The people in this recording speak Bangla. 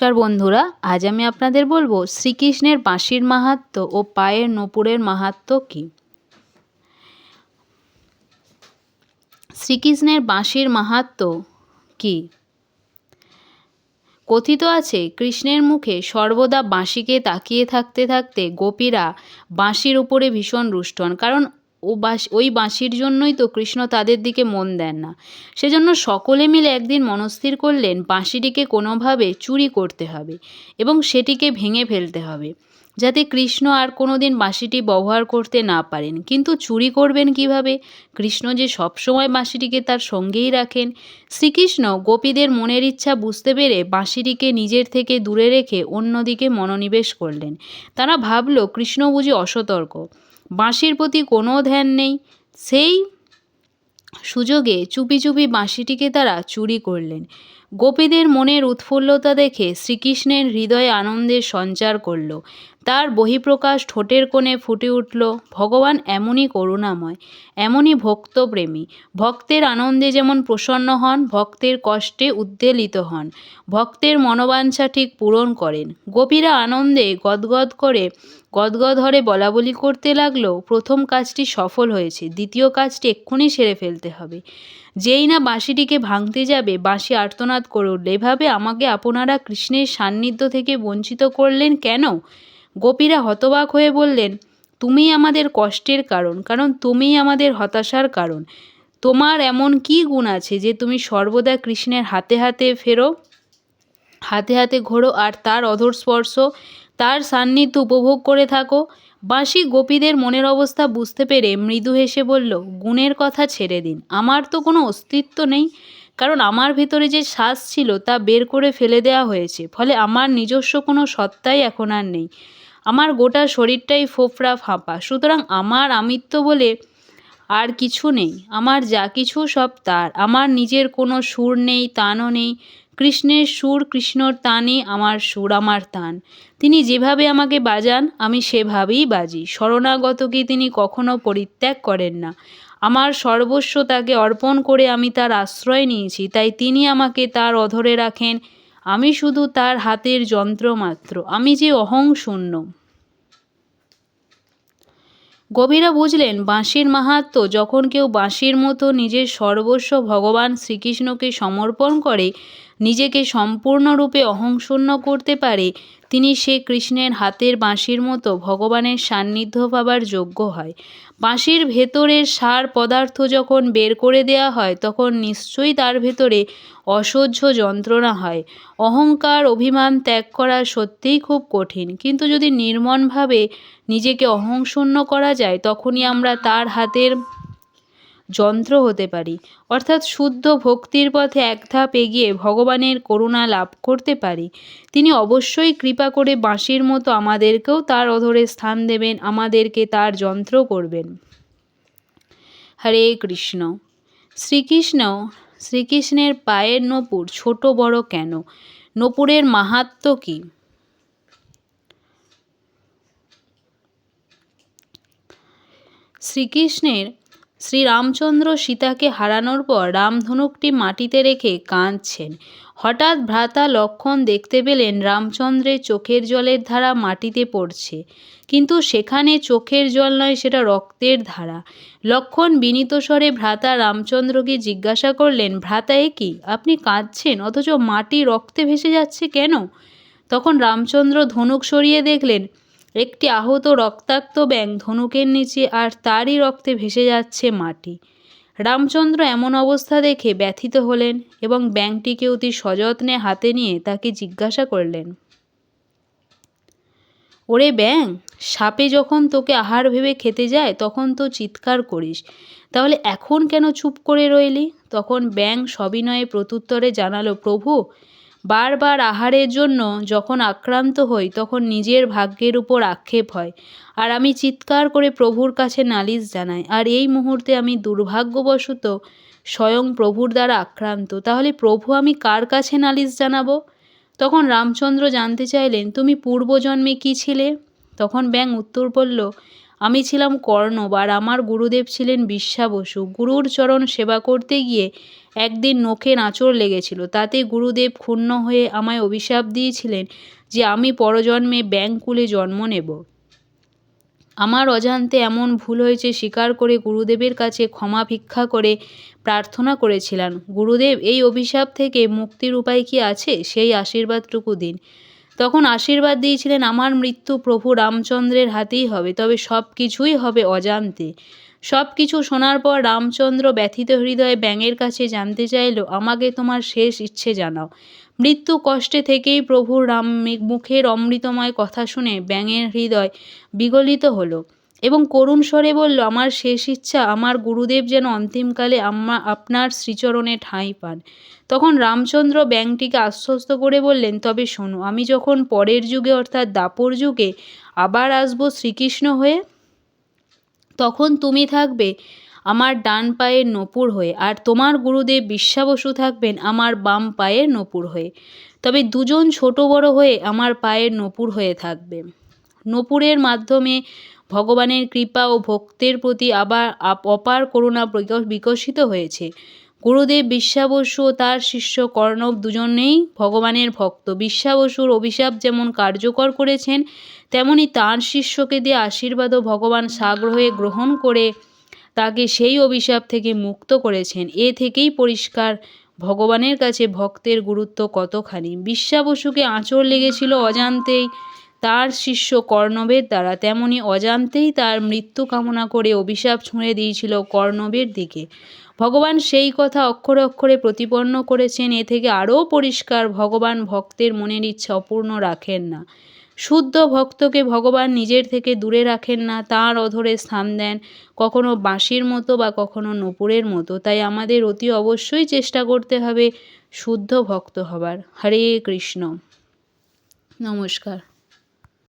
নমস্কার বন্ধুরা, আজ আমি আপনাদের বলব শ্রীকৃষ্ণের বাঁশির মাহাত্ম্য ও পায়ের নূপুরের মাহাত্ম্য কী? শ্রীকৃষ্ণের বাঁশির মাহাত্ম্য কী? কথিত আছে, কৃষ্ণের মুখে সর্বদা বাঁশিকে তাকিয়ে থাকতে থাকতে গোপীরা বাঁশির উপরে ভীষণ রুষ্ট হন। কারণ ও বাঁশ ওই বাঁশির জন্যই তো কৃষ্ণ তাদের দিকে মন দেন না। সেজন্য সকলে মিলে একদিন মনস্থির করলেন, বাঁশিটিকে কোনোভাবে চুরি করতে হবে এবং সেটিকে ভেঙে ফেলতে হবে, যাতে কৃষ্ণ আর কোনো দিন বাঁশিটি ব্যবহার করতে না পারেন। কিন্তু চুরি করবেন কীভাবে? কৃষ্ণ যে সবসময় বাঁশিটিকে তার সঙ্গেই রাখেন, শ্রীকৃষ্ণ গোপীদের মনের ইচ্ছা বুঝতে পেরে বাঁশিটিকে নিজের থেকে দূরে রেখে অন্যদিকে মনোনিবেশ করলেন। তারা ভাবল, কৃষ্ণ বুঝি অসতর্ক। বাঁশির প্রতি কোনো ধ্যান নেই। সেই সুযোগে চুপি চুপি বাঁশিটিকে তারা চুরি করলেন। গোপীদের মনের উৎফুল্লতা দেখে শ্রীকৃষ্ণের হৃদয়ে আনন্দের সঞ্চার করল। তার বহিঃপ্রকাশ ঠোঁটের কোণে ফুটে উঠল, ভগবান, এমনই করুণাময়, এমনই ভক্তপ্রেমী। ভক্তের আনন্দে যেমন প্রসন্ন হন, ভক্তের কষ্টে উদ্বেলিত হন। ভক্তের মনোবাঞ্ছা ঠিক পূরণ করেন। গোপীরা আনন্দে গদগদ করে গদগদ হরে বলাবলি করতে লাগল, প্রথম কাজটি সফল হয়েছে, দ্বিতীয় কাজটি এক্ষুনি সেরে ফেলতে হবে। যেই না বাঁশিটিকে ভাঙতে যাবে, বাঁশি আর্তনাদ করে উঠল এভাবে আমাকে আপনারা কৃষ্ণের সান্নিধ্য থেকে বঞ্চিত করলেন কেন? গোপীরা হতবাক হয়ে বললেন, তুমি আমাদের কষ্টের কারণ কারণ তুমিই আমাদের হতাশার কারণ। তোমার এমন কি গুণ আছে যে তুমি সর্বদা কৃষ্ণের হাতে হাতে ফেরো? হাতে হাতে ঘোরো আর তার অধর স্পর্শ তার সান্নিধ্য উপভোগ করে থাকো। বাঁশি গোপীদের মনের অবস্থা বুঝতে পেরে মৃদু হেসে বলল, গুণের কথা ছেড়ে দিন। আমার তো কোনো অস্তিত্ব নেই। কারণ আমার ভেতরে যে শ্বাস ছিল তা বের করে ফেলে দেওয়া হয়েছে। ফলে আমার নিজস্ব কোনো সত্তাই এখন আর নেই। আমার গোটা শরীরটাই ফোফরা ফাঁপা। সুতরাং আমার আমিত্ব বলে আর কিছু নেই। আমার যা কিছু সব তার। আমার নিজের কোনো সুর নেই, তানও নেই। কৃষ্ণের সুর কৃষ্ণর তানে, আমার সুর আমার তান। তিনি যেভাবে আমাকে বাজান, আমি সেভাবেই বাজি। শরণাগতকে তিনি কখনো পরিত্যাগ করেন না? আমার সর্বস্ব তাকে অর্পণ করে আমি তার আশ্রয় নিয়েছি, তাই তিনি আমাকে তার অধরে রাখেন। আমি শুধু তার হাতের যন্ত্র মাত্র, আমি যে অহং শূন্য। গভীরা বুঝলেন, বাঁশির মাহাত্ম, যখন কেউ বাঁশির মতো নিজের সর্বস্ব ভগবান শ্রীকৃষ্ণকে সমর্পণ করে নিজেকে সম্পূর্ণরূপে অহংশূন্য করতে পারে, তিনি সে কৃষ্ণের হাতের বাঁশির মতো ভগবানের সান্নিধ্য পাবার যোগ্য হয়। বাঁশির ভেতরের সার পদার্থ যখন বের করে দেয়া হয়, তখন নিশ্চয়ই তার ভেতরে অসহ্য যন্ত্রণা হয়। অহংকার অভিমান ত্যাগ করা সত্যিই খুব কঠিন। কিন্তু যদি নির্মমভাবে নিজেকে অহংশূন্য করা যায়, তখনই আমরা তার হাতের যন্ত্র হতে পারি। অর্থাৎ শুদ্ধ ভক্তির পথে এক ধাপ এগিয়ে ভগবানের করুণা লাভ করতে পারি। তিনি অবশ্যই কৃপা করে বাঁশির মতো আমাদেরকেও তার অধরে স্থান দেবেন, আমাদেরকে তার যন্ত্র করবেন। হরে কৃষ্ণ। শ্রীকৃষ্ণ, শ্রীকৃষ্ণের পায়ের নপুর ছোট বড় কেন? নপুরের মাহাত্ম কী? শ্রীকৃষ্ণের শ্রীরামচন্দ্র সীতাকে হারানোর পর রামধনুকটি মাটিতে রেখে কাঁদছেন। হঠাৎ ভ্রাতা লক্ষণ দেখতে পেলেন রামচন্দ্রের চোখের জলের ধারা মাটিতে পড়ছে। কিন্তু সেখানে চোখের জল নয়, সেটা রক্তের ধারা। লক্ষণ বিনীত স্বরে ভ্রাতা রামচন্দ্রকে জিজ্ঞাসা করলেন, ভ্রাতা, এ কি? আপনি কাঁদছেন? অথচ মাটি রক্তে ভেসে যাচ্ছে কেন? তখন রামচন্দ্র ধনুক সরিয়ে দেখলেন একটি আহত রক্তাক্ত ব্যাং ধনুকের নিচে আর তারই রক্তে ভেসে যাচ্ছে মাটি। রামচন্দ্র এমন অবস্থা দেখে ব্যথিত হলেন এবং ব্যাংটিকে অতি সযত্নে হাতে নিয়ে তাকে জিজ্ঞাসা করলেন, ওরে ব্যাং, সাপে যখন তোকে আহার ভেবে খেতে যায়, তখন তো চিৎকার করিস। তাহলে এখন কেন চুপ করে রইলি? তখন ব্যাং সবিনয়ে প্রত্যুত্তরে জানালো, প্রভু বারবার আহারের জন্য যখন আক্রান্ত হই, তখন নিজের ভাগ্যের উপর আক্ষেপ হয়। আর আমি চিৎকার করে প্রভুর কাছে নালিশ জানাই। আর এই মুহূর্তে আমি দুর্ভাগ্যবশত স্বয়ং প্রভুর দ্বারা আক্রান্ত। তাহলে প্রভু আমি কার কাছে নালিশ জানাব? তখন রামচন্দ্র জানতে চাইলেন, তুমি পূর্বজন্মে কী ছিলে? তখন ব্যাং উত্তর বলল আমি ছিলাম কর্ণব আর আমার গুরুদেব ছিলেন বিশ্বা বসু। গুরুর চরণ সেবা করতে গিয়ে একদিন নখে নাচড় লেগেছিল। তাতে গুরুদেব ক্ষুণ্ণ হয়ে আমায় অভিশাপ দিয়েছিলেন যে আমি পরজন্মে ব্যাংকুলে জন্ম নেব। আমার অজান্তে এমন ভুল হয়েছে স্বীকার করে গুরুদেবের কাছে ক্ষমা ভিক্ষা করে প্রার্থনা করেছিলাম। গুরুদেব, এই অভিশাপ থেকে মুক্তির উপায় কি আছে? সেই আশীর্বাদটুকু দিন। তখন আশীর্বাদ দিয়েছিলেন, আমার মৃত্যু প্রভু রামচন্দ্রের হাতেই হবে, তবে সব কিছুই হবে অজান্তে। সব কিছু শোনার পর রামচন্দ্র ব্যথিত হৃদয়ে ব্যাঙের কাছে জানতে চাইল, আমাকে তোমার শেষ ইচ্ছে জানাও। মৃত্যু কষ্টে থেকেই প্রভুর রাম মুখের অমৃতময় কথা শুনে ব্যাঙের হৃদয় বিগলিত হলো। এবং করুণ স্বরে বলল, আমার শেষ ইচ্ছা, আমার গুরুদেব যেন অন্তিমকালে আম্মা আপনার শ্রীচরণে ঠাঁই পান। তখন রামচন্দ্র ব্যাংটিকে আশ্বস্ত করে বললেন, তবে শোনো, আমি যখন পরের যুগে, অর্থাৎ দাপর যুগে, আবার আসব শ্রীকৃষ্ণ হয়ে, তখন তুমি থাকবে আমার ডান পায়ের নপুর হয়ে, আর তোমার গুরুদেব বিশ্বাবসু থাকবেন আমার বাম পায়ের নপুর হয়ে। তবে দুজন ছোট বড় হয়ে আমার পায়ের নপুর হয়ে থাকবে। নপুরের মাধ্যমে ভগবানের কৃপা ও ভক্তের প্রতি আবার অপার করুণা বিকশিত হয়েছে। গুরুদেব বিশ্বাবসু ও তার শিষ্য কর্ণব দুজনেই ভগবানের ভক্ত। বিশ্বাবসুর অভিশাপ যেমন কার্যকর করেছেন, তেমনি তাঁর শিষ্যকে দিয়ে আশীর্বাদও ভগবান সাগ্রহে গ্রহণ করে তাকে সেই অভিশাপ থেকে মুক্ত করেছেন। এ থেকেই পরিষ্কার ভগবানের কাছে ভক্তের গুরুত্ব কতখানি। বিশ্বাবসুকে আঁচড় লেগেছিল অজান্তেই তার শিষ্য কর্ণবের দ্বারা তেমনি অজান্তেই তার মৃত্যু কামনা করে অভিশাপ ছুঁড়ে দিয়েছিল কর্ণবের দিকে। ভগবান সেই কথা অক্ষরে অক্ষরে প্রতিপন্ন করেছেন, এ থেকে আরও পরিষ্কার ভগবান ভক্তের মনের ইচ্ছা অপূর্ণ রাখেন না। শুদ্ধ ভক্তকে ভগবান নিজের থেকে দূরে রাখেন না, তাঁর অধরে স্থান দেন কখনো বাঁশির মতো বা কখনো নপুরের মতো। তাই আমাদের অতি অবশ্যই চেষ্টা করতে হবে শুদ্ধ ভক্ত হবার। হরে কৃষ্ণ। নমস্কার।